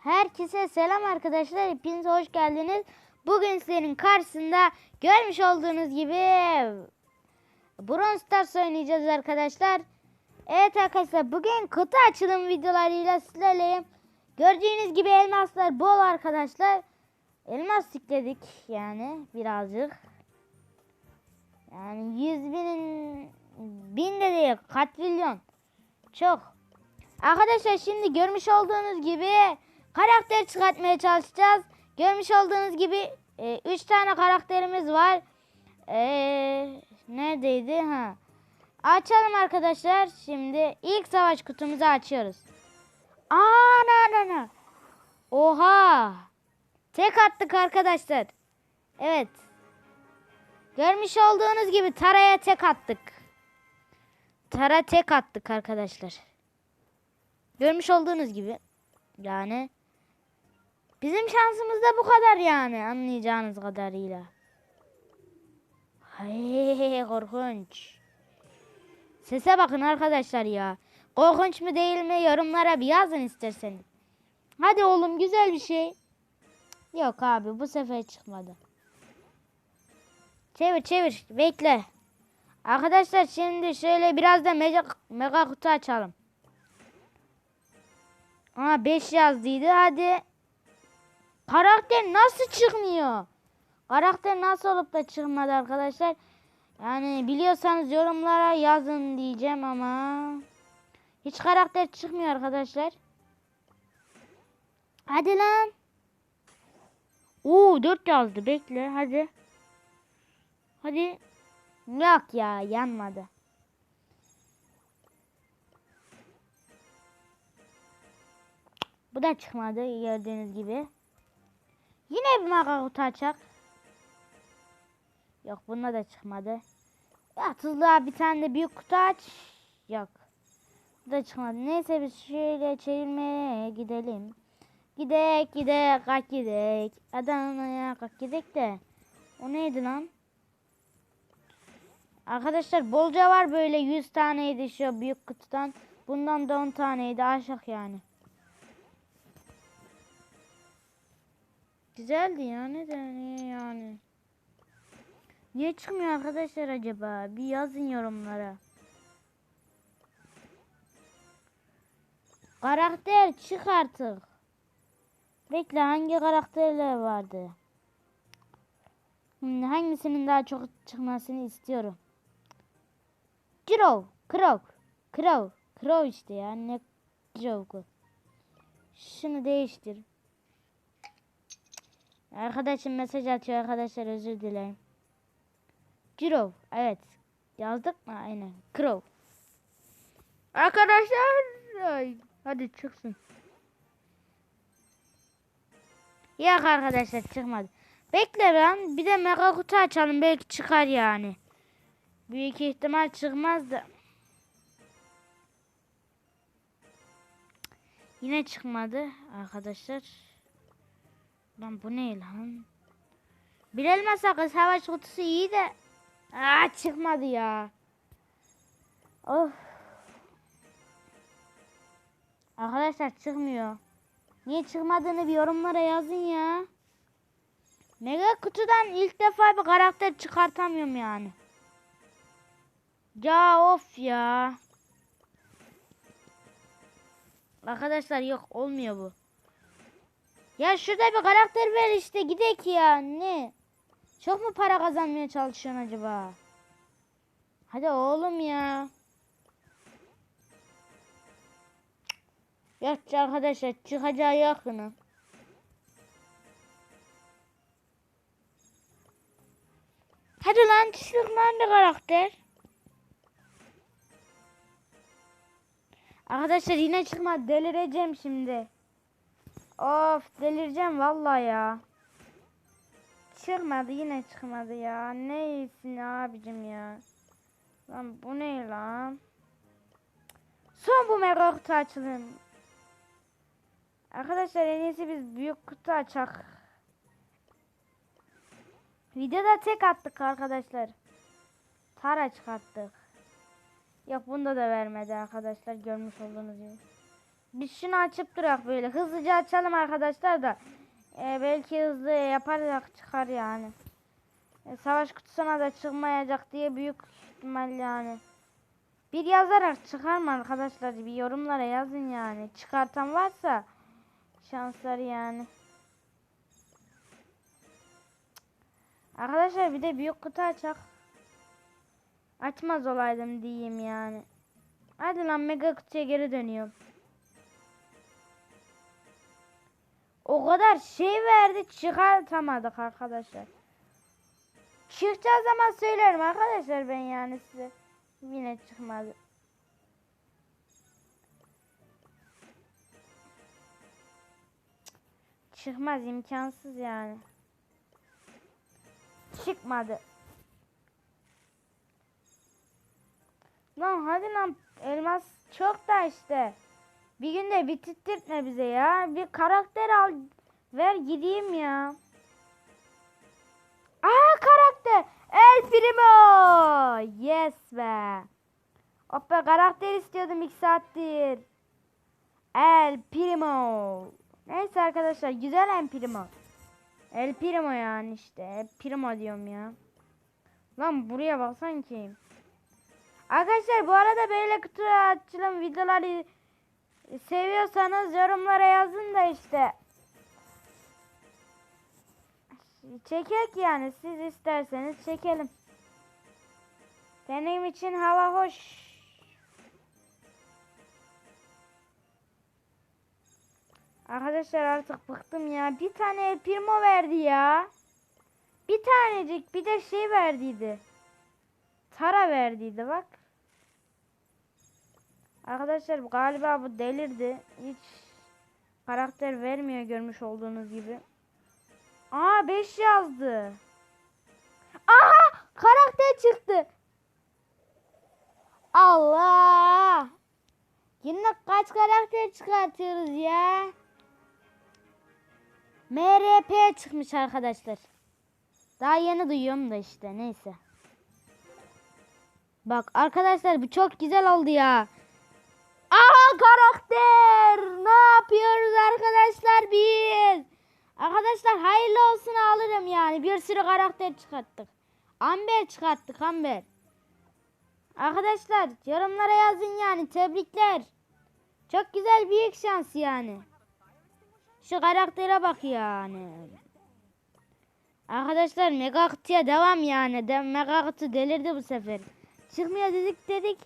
Herkese selam arkadaşlar. Hepiniz hoş geldiniz. Bugün sizlerin karşısında görmüş olduğunuz gibi Brawl Stars oynayacağız arkadaşlar. Evet arkadaşlar bugün kutu açılım videolarıyla sizlerleyim. Gördüğünüz gibi elmaslar bol arkadaşlar. Elmas sikledik yani birazcık. Yani yüz binin bin de değil katrilyon. Çok. Arkadaşlar şimdi görmüş olduğunuz gibi karakter çıkartmaya çalışacağız. Görmüş olduğunuz gibi 3 tane karakterimiz var. E, neredeydi? Ha. Açalım arkadaşlar. Şimdi ilk savaş kutumuzu açıyoruz. Aa na na na. Oha. Tek attık arkadaşlar. Evet. Görmüş olduğunuz gibi Tara'ya tek attık. Tara tek attık arkadaşlar. Görmüş olduğunuz gibi. Yani bizim şansımız da bu kadar yani anlayacağınız kadarıyla. Hay korkunç. Sese bakın arkadaşlar ya. Korkunç mu değil mi yorumlara bir yazın isterseniz. Hadi oğlum güzel bir şey. Yok abi bu sefer çıkmadı. Çevir çevir bekle. Arkadaşlar şimdi şöyle biraz da mega, mega kutu açalım. Aa 5 yazdıydı hadi. Karakter nasıl çıkmıyor? Karakter nasıl olup da çıkmadı arkadaşlar? Yani biliyorsanız yorumlara yazın diyeceğim ama hiç karakter çıkmıyor arkadaşlar. Hadi lan. Oo 4 yazdı bekle hadi. Hadi. Yok ya yanmadı. Bu da çıkmadı gördüğünüz gibi. Yine bir maka kutu açak. Yok bunda da çıkmadı. Ya tuzluğa bir tane de büyük kutu aç. Yok. Bu da çıkmadı. Neyse biz şöyle çevirmeye gidelim. Gidek gidek kalk gidek. Adana'ya kalk gidek de. O neydi lan? Arkadaşlar bolca var böyle 100 taneydi şu büyük kutudan. Bundan da 10 taneydi aşık yani. Güzeldi ya neden yani. Niye çıkmıyor arkadaşlar acaba? Bir yazın yorumlara. Karakter çık artık. Bekle hangi karakterler vardı? Hmm, hangisinin daha çok çıkmasını istiyorum. Crow, Crow, Crow, Crow işte ya ne Crow'u. Şunu değiştir. Arkadaşım mesaj atıyor arkadaşlar özür dilerim. Crow evet yazdık mı aynen Crow. Arkadaşlar ay, hadi çıksın. Yok arkadaşlar çıkmadı. Bekle ben bir de mega kutu açalım belki çıkar yani. Büyük ihtimal çıkmaz da. Yine çıkmadı arkadaşlar. Lan bu ne lan? Bir elma sakın savaş kutusu iyi de. Aa çıkmadı ya. Of. Arkadaşlar çıkmıyor. Niye çıkmadığını bir yorumlara yazın ya. Mega kutudan ilk defa bir karakter çıkartamıyorum yani. Ya of ya. Arkadaşlar yok olmuyor bu. Ya şurada bir karakter ver işte gidek ya ne? Çok mu para kazanmaya çalışıyorsun acaba? Hadi oğlum ya. Yok arkadaşlar çıkacağı yakını. Hadi lan lan bir karakter. Arkadaşlar yine çıkma delireceğim şimdi. Of delireceğim vallahi ya. Çıkmadı yine çıkmadı ya. Ne iyisin abicim ya. Lan bu ne lan? Son bu mega kutu açalım. Arkadaşlar en iyisi biz büyük kutu açak. Videoda tek attık arkadaşlar. Tara çıkarttık. Yok bunda da vermedi arkadaşlar görmüş olduğunuz gibi. Biz şunu açıp durak böyle. Hızlıca açalım arkadaşlar da. Ee, belki hızlı yaparak çıkar yani. Ee, savaş kutusuna da çıkmayacak diye büyük ihtimal yani. Bir yazarak çıkar mı arkadaşlar? Bir yorumlara yazın yani. Çıkartan varsa şansları yani. Arkadaşlar bir de büyük kutu açak. Açmaz olaydım diyeyim yani. Hadi lan mega kutuya geri dönüyorum. O kadar şey verdi çıkartamadık arkadaşlar. Çıkacağı zaman söylerim arkadaşlar ben yani size. Yine çıkmadı. Çıkmaz imkansız yani. Çıkmadı. Lan hadi lan elmas çok da işte. Bir günde bitirtme bize ya. Bir karakter al ver gideyim ya. Aa karakter. El Primo. Yes be. Hoppa karakter istiyordum iki saattir. El Primo. Neyse arkadaşlar güzel El Primo. El Primo yani işte. El Primo diyorum ya. Lan buraya baksan ki. Arkadaşlar bu arada böyle kutu açılım videoları seviyorsanız yorumlara yazın da işte. Çekek yani siz isterseniz çekelim. Benim için hava hoş. Arkadaşlar artık bıktım ya. Bir tane Primo verdi ya. Bir tanecik bir de şey verdiydi. Tara verdiydi bak. Arkadaşlar galiba bu delirdi. Hiç karakter vermiyor görmüş olduğunuz gibi. Aa 5 yazdı. Aha karakter çıktı. Allah. Yine kaç karakter çıkartıyoruz ya? MRP çıkmış arkadaşlar. Daha yeni duyuyorum da işte neyse. Bak arkadaşlar bu çok güzel oldu ya. Karakter. Ne yapıyoruz arkadaşlar biz? Arkadaşlar hayırlı olsun alırım yani. Bir sürü karakter çıkarttık. Amber çıkarttık Amber. Arkadaşlar yorumlara yazın yani tebrikler. Çok güzel büyük şans yani. Şu karaktere bak yani. Arkadaşlar mega kutuya devam yani. De, mega kutu delirdi bu sefer. Çıkmıyor dedik dedik.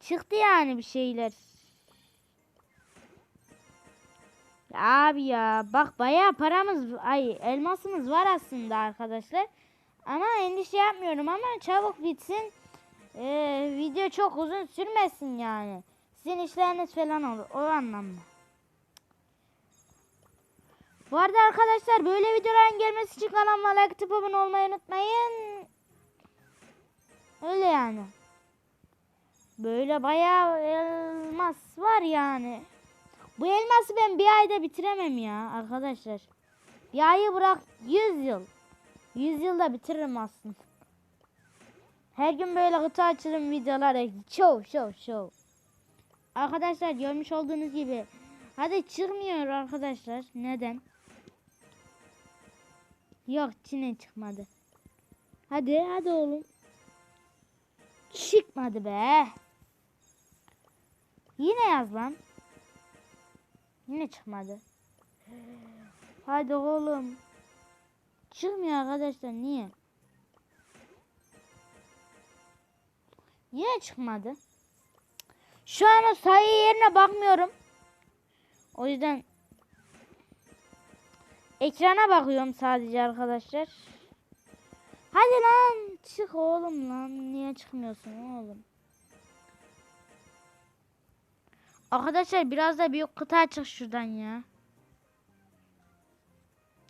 Çıktı yani bir şeyler. Abi ya bak bayağı paramız ay elmasımız var aslında arkadaşlar. Ama endişe yapmıyorum ama çabuk bitsin. Ee, video çok uzun sürmesin yani. Sizin işleriniz falan olur o anlamda. Bu arada arkadaşlar böyle videoların gelmesi için kanalıma like atıp abone olmayı unutmayın. Öyle yani. Böyle bayağı elmas var yani. Bu elması ben bir ayda bitiremem ya arkadaşlar. Bir ayı bırak 100 yıl. 100 yılda bitiririm aslında. Her gün böyle kutu açılım videoları. Show show show. Arkadaşlar görmüş olduğunuz gibi. Hadi çıkmıyor arkadaşlar. Neden? Yok çine çıkmadı. Hadi hadi oğlum. Çıkmadı be. Yine yaz lan. Yine çıkmadı. Hadi oğlum. Çıkmıyor arkadaşlar niye? Yine çıkmadı. Şu an o sayı yerine bakmıyorum. O yüzden ekrana bakıyorum sadece arkadaşlar. Hadi lan çık oğlum lan. Niye çıkmıyorsun oğlum? Arkadaşlar biraz da büyük kıta açık şuradan ya.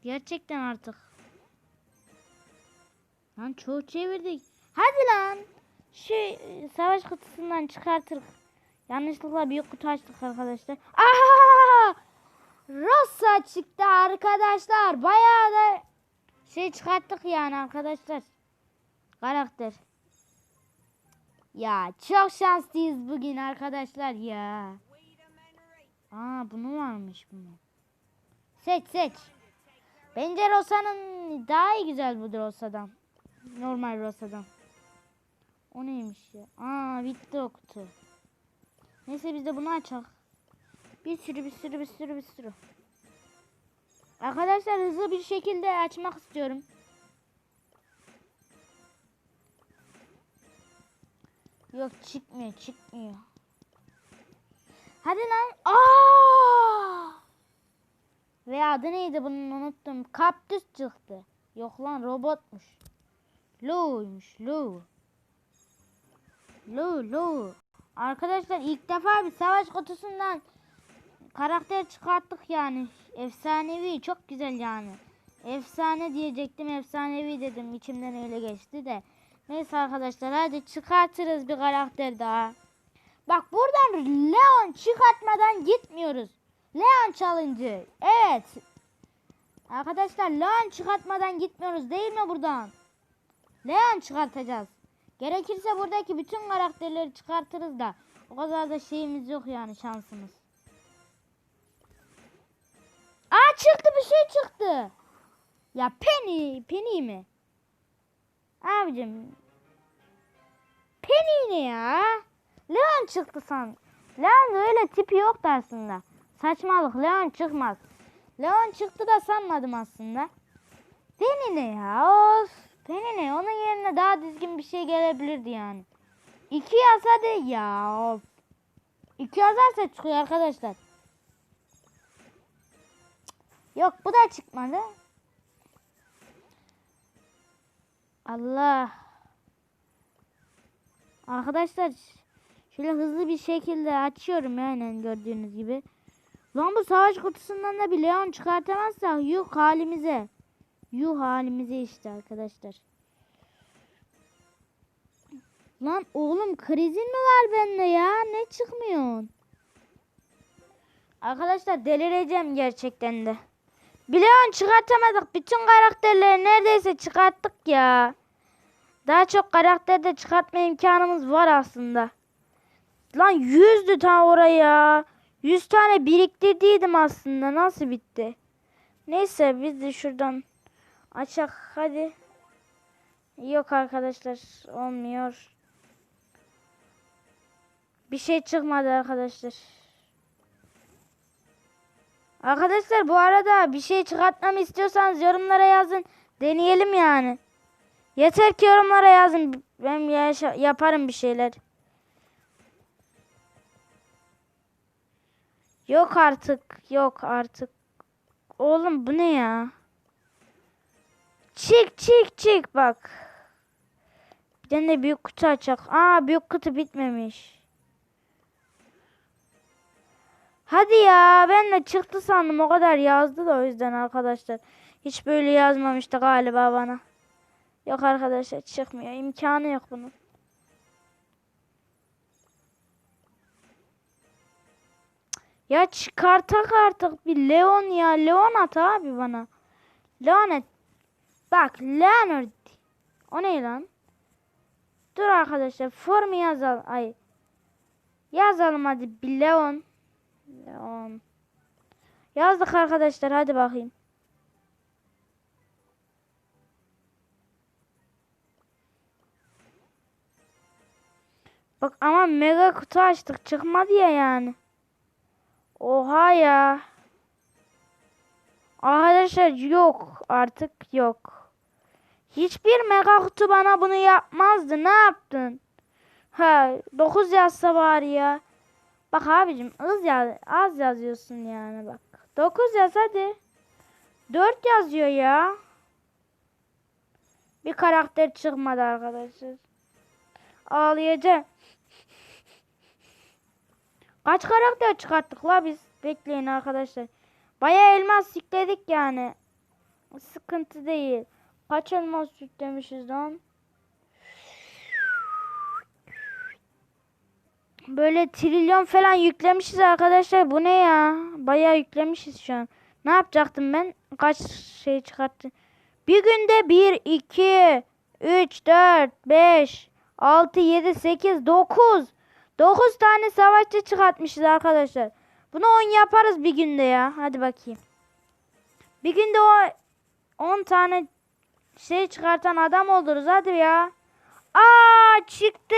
Gerçekten artık. Lan çoğu çevirdik. Hadi lan. Şu e, savaş kutusundan çıkartırız. Yanlışlıkla büyük kutu açtık arkadaşlar. Aha! Rosa çıktı arkadaşlar. Bayağı da şey çıkarttık yani arkadaşlar. Karakter. Ya çok şanslıyız bugün arkadaşlar ya. Bunu varmış bunun. Seç seç. Bence Rosa'nın daha iyi güzel budur Rosa'dan. Normal Rosa'dan. O neymiş ya? Aa bitti o kutu. Neyse biz de bunu açak. Bir sürü bir sürü bir sürü bir sürü. Arkadaşlar hızlı bir şekilde açmak istiyorum. Yok çıkmıyor çıkmıyor. Hadi lan. Aa! Ve adı neydi bunun unuttum. Kaktüs çıktı. Yok lan robotmuş. Lou'ymuş Lou. Lou Lou. Arkadaşlar ilk defa bir savaş kutusundan karakter çıkarttık yani. Efsanevi çok güzel yani. Efsane diyecektim efsanevi dedim içimden öyle geçti de. Neyse arkadaşlar hadi çıkartırız bir karakter daha. Bak buradan Leon çıkartmadan gitmiyoruz. Leon challenge. Evet. Arkadaşlar Leon çıkartmadan gitmiyoruz değil mi buradan? Leon çıkartacağız. Gerekirse buradaki bütün karakterleri çıkartırız da o kadar da şeyimiz yok yani şansımız. Aa çıktı bir şey çıktı. Ya Penny, Penny mi? Abicim. Penny ne ya? Leon çıktı san. Leon öyle tipi yoktu aslında. Saçmalık Leon çıkmaz. Leon çıktı da sanmadım aslında. Penny ne ya? Of. Penny ne? Onun yerine daha düzgün bir şey gelebilirdi yani. İki yaz hadi ya. Of. İki yazarsa çıkıyor arkadaşlar. Yok bu da çıkmadı. Allah. Arkadaşlar şöyle hızlı bir şekilde açıyorum yani gördüğünüz gibi. Lan bu savaş kutusundan da bir Leon çıkartamazsak yuh halimize. Yuh halimize işte arkadaşlar. Lan oğlum krizin mi var bende ya? Ne çıkmıyorsun? Arkadaşlar delireceğim gerçekten de. Leon çıkartamadık. Bütün karakterleri neredeyse çıkarttık ya. Daha çok karakter de çıkartma imkanımız var aslında. Lan yüzdü ta oraya. Yüz tane biriktirdiydim aslında. Nasıl bitti? Neyse biz de şuradan açak hadi. Yok arkadaşlar olmuyor. Bir şey çıkmadı arkadaşlar. Arkadaşlar bu arada bir şey çıkartmamı istiyorsanız yorumlara yazın. Deneyelim yani. Yeter ki yorumlara yazın. Ben yaparım bir şeyler. Yok artık. Yok artık. Oğlum bu ne ya? Çık çık çık bak. Bir tane de büyük kutu açacak. Aa büyük kutu bitmemiş. Hadi ya ben de çıktı sandım o kadar yazdı da o yüzden arkadaşlar. Hiç böyle yazmamıştı galiba bana. Yok arkadaşlar çıkmıyor. İmkanı yok bunun. Ya çıkartak artık bir Leon ya. Leon at abi bana. Leon et. Bak Leonard. O ne lan? Dur arkadaşlar formu yazalım. Ay. Yazalım hadi bir Leon. Leon. Yazdık arkadaşlar hadi bakayım. Bak ama mega kutu açtık çıkmadı ya yani. Oha ya. Arkadaşlar yok artık yok. Hiçbir mega kutu bana bunu yapmazdı. Ne yaptın? Ha 9 yazsa bari ya. Bak abicim az, yaz, az yazıyorsun yani bak. 9 yaz hadi. 4 yazıyor ya. Bir karakter çıkmadı arkadaşlar. Ağlayacağım. Kaç karakter çıkarttık la biz? Bekleyin arkadaşlar. Baya elmas yükledik yani. Sıkıntı değil. Kaç elmas yüklemişiz lan? Böyle trilyon falan yüklemişiz arkadaşlar. Bu ne ya? Bayağı yüklemişiz şu an. Ne yapacaktım ben? Kaç şey çıkarttım? Bir günde 1, 2, 3, 4, 5, 6, 7, 8, 9. 9 tane savaşçı çıkartmışız arkadaşlar. Bunu 10 yaparız bir günde ya. Hadi bakayım. Bir günde o 10 tane şey çıkartan adam oluruz hadi ya. Aa çıktı.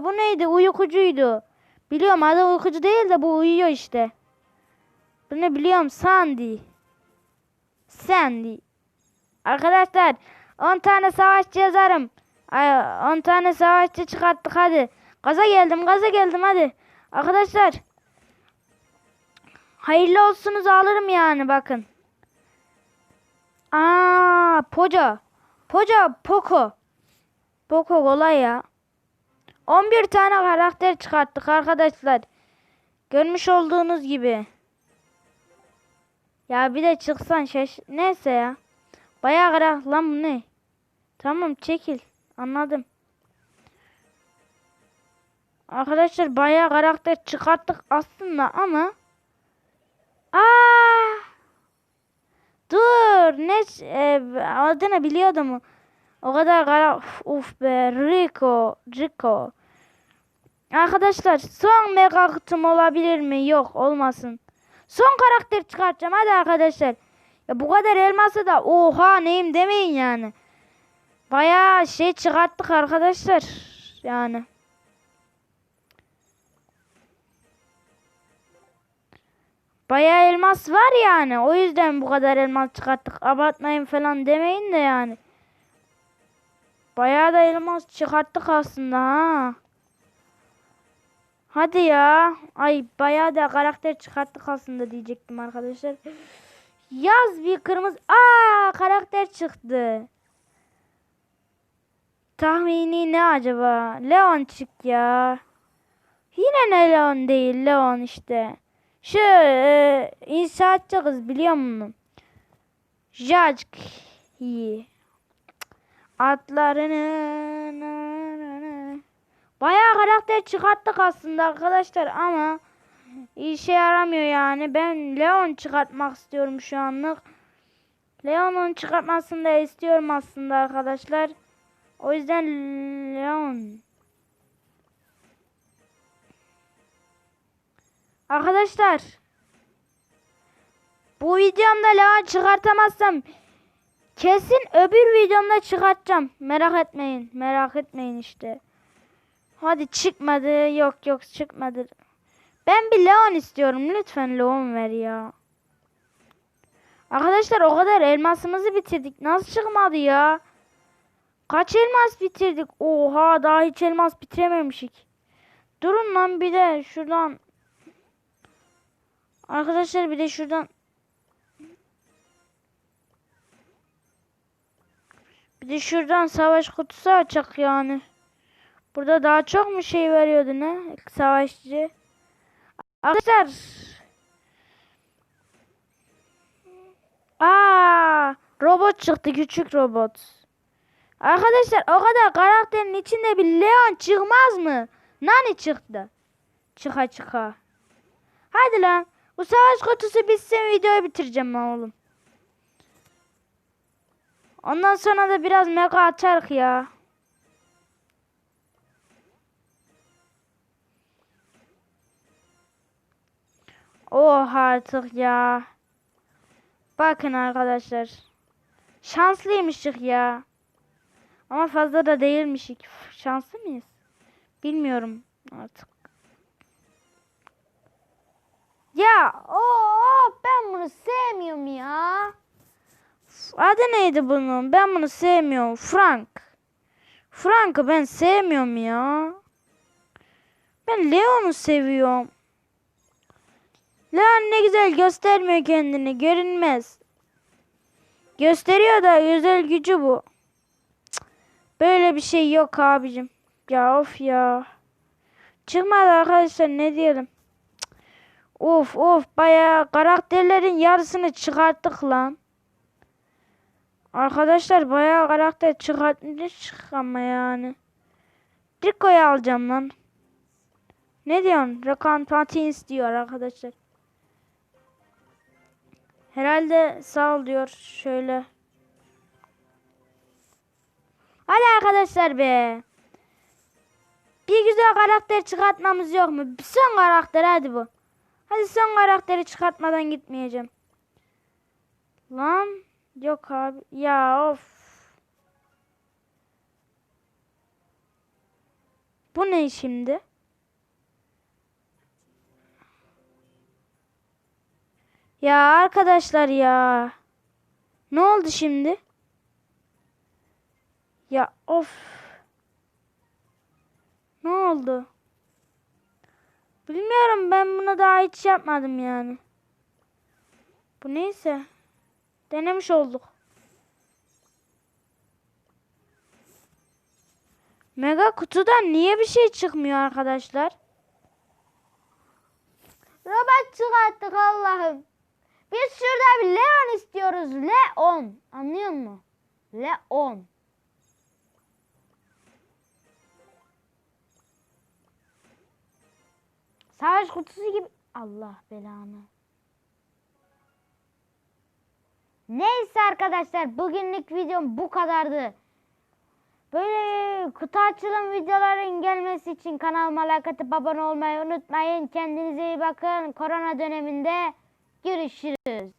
Bu neydi? Uykucuydu. Biliyorum adı uykucu değil de bu uyuyor işte. Bu ne biliyorum Sandy. Sandy. Arkadaşlar 10 tane savaşçı yazarım. Ay, 10 tane savaşçı çıkarttık hadi. Gaza geldim gaza geldim hadi. Arkadaşlar. Hayırlı olsunuz alırım yani bakın. Aa, Poca. Poca, Poco. Poco kolay ya. 11 tane karakter çıkarttık arkadaşlar. Görmüş olduğunuz gibi. Ya bir de çıksan şaş... Neyse ya. Bayağı karak lan bu ne? Tamam çekil. Anladım. Arkadaşlar bayağı karakter çıkarttık aslında ama Aa! Dur ne e, adını biliyordum. O kadar kara uf, be Rico Rico. Arkadaşlar son mega kutum olabilir mi? Yok olmasın. Son karakter çıkartacağım hadi arkadaşlar. Ya bu kadar elması da oha neyim demeyin yani. Bayağı şey çıkarttık arkadaşlar. Yani. Bayağı elmas var yani. O yüzden bu kadar elmas çıkarttık. Abartmayın falan demeyin de yani. Bayağı da elmas çıkarttık aslında ha. Hadi ya. Ay bayağı da karakter çıkarttık aslında diyecektim arkadaşlar. Yaz bir kırmızı. Aa karakter çıktı. Tahmini ne acaba? Leon çık ya. Yine ne Leon değil Leon işte. Şu e, inşaatçı kız biliyor musun? Jajk. Atlarını Bayağı karakter çıkarttık aslında arkadaşlar ama işe yaramıyor yani. Ben Leon çıkartmak istiyorum şu anlık. Leon'un çıkartmasını da istiyorum aslında arkadaşlar. O yüzden Leon Arkadaşlar bu videomda Leon çıkartamazsam kesin öbür videomda çıkartacağım. Merak etmeyin. Merak etmeyin işte. Hadi çıkmadı. Yok yok çıkmadı. Ben bir Leon istiyorum. Lütfen Leon ver ya. Arkadaşlar o kadar elmasımızı bitirdik. Nasıl çıkmadı ya? Kaç elmas bitirdik? Oha daha hiç elmas bitirememişik. Durun lan bir de şuradan. Arkadaşlar bir de şuradan. Bir de şuradan savaş kutusu açacak yani. Burada daha çok mu şey veriyordu ne? Savaşçı. Arkadaşlar. Aa, robot çıktı küçük robot. Arkadaşlar o kadar karakterin içinde bir Leon çıkmaz mı? Nani çıktı? Çıka çıka. Hadi lan. Bu savaş kutusu bitsin videoyu bitireceğim ben oğlum. Ondan sonra da biraz mega açarık ya. Oh artık ya. Bakın arkadaşlar. Şanslıymışık ya. Ama fazla da değilmişik. Şanslı mıyız? Bilmiyorum artık. Ya o ben bunu sevmiyorum ya. Adı neydi bunun? Ben bunu sevmiyorum. Frank. Frank'ı ben sevmiyorum ya. Ben Leon'u seviyorum. Leon ne güzel göstermiyor kendini. Görünmez. Gösteriyor da özel gücü bu. Böyle bir şey yok abicim. Ya of ya. Çıkmadı arkadaşlar ne diyelim. Of of bayağı karakterlerin yarısını çıkarttık lan. Arkadaşlar bayağı karakter çıkartmıştık ama yani. Rico'yu alacağım lan. Ne diyorsun? Rakan Patins diyor arkadaşlar. Herhalde sağ ol diyor. Şöyle. Hadi arkadaşlar be. Bir güzel karakter çıkartmamız yok mu? Bir son karakter hadi bu. Hadi son karakteri çıkartmadan gitmeyeceğim. Lan yok abi. Ya of. Bu ne şimdi? Ya arkadaşlar ya. Ne oldu şimdi? Ya of. Ne oldu? Bilmiyorum ben bunu daha hiç yapmadım yani. Bu neyse. Denemiş olduk. Mega kutudan niye bir şey çıkmıyor arkadaşlar? Robot çıkarttık Allah'ım. Biz şurada bir Leon istiyoruz. Leon. Anlıyor musun? Leon. Savaş kutusu gibi. Allah belanı. Neyse arkadaşlar bugünlük videom bu kadardı. Böyle kutu açılım videoların gelmesi için kanalıma like atıp abone olmayı unutmayın. Kendinize iyi bakın. Korona döneminde görüşürüz.